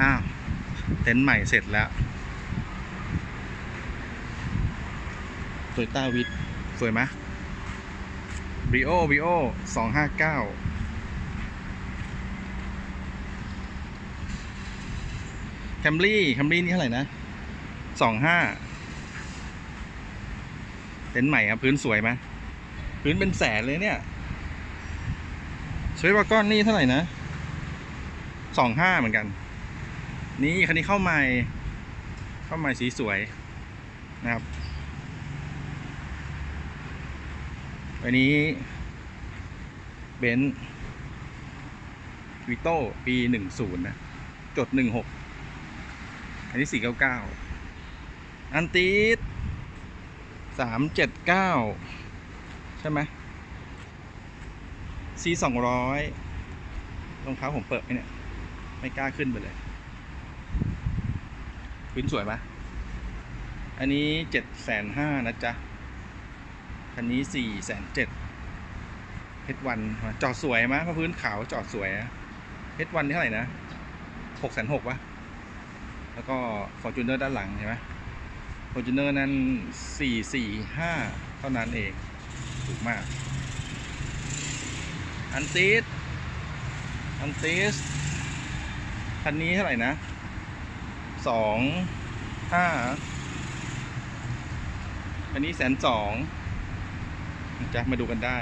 อ้าวเต็นท์ใหม่เสร็จแล้วโตโยต้าวิทสวยไหมบริโอบริโอสองห้าเก้าแคมรี่แคมรี่นี่เท่าไหร่นะสองห้าเต็นท์ใหม่ครับพื้นสวยไหมพื้นเป็นแสนเลยเนี่ยสวยกว่าก้อนนี่เท่าไหร่นะสองห้าเหมือนกัน นี่คันนี้เข้าใหม่ เข้าใหม่สีสวยนะครับอันนี้เบนซ์วิโต้ปีหนึ่งศูนย์นะ จดหนึ่งหกอันนี้สี่เก้าเก้าอันตีดสามเจ็ดเก้าใช่ไหมซีสองร้อยรองเท้าผมเปิดไหมเนี่ย ไม่กล้าขึ้นไปเลย พื้นสวยไหมอันนี้เจ็ดแสนห้านะจ๊ะ คันนี้สี่แสนเจ็ดเพชรวันจอดสวยไหมเพราะพื้นขาวจอดสวยเพชรวันนี่เท่าไหร่นะหกแสนหกวะแล้วก็ฟอร์จูเนอร์ด้านหลังใช่ไหมฟอร์จูเนอร์นั้นสี่สี่ห้าเท่านั้นเองถูกมาก อันติสอันติสคันนี้เท่าไหร่นะ สองห้าอันนี้แสนสองจะมาดูกันได้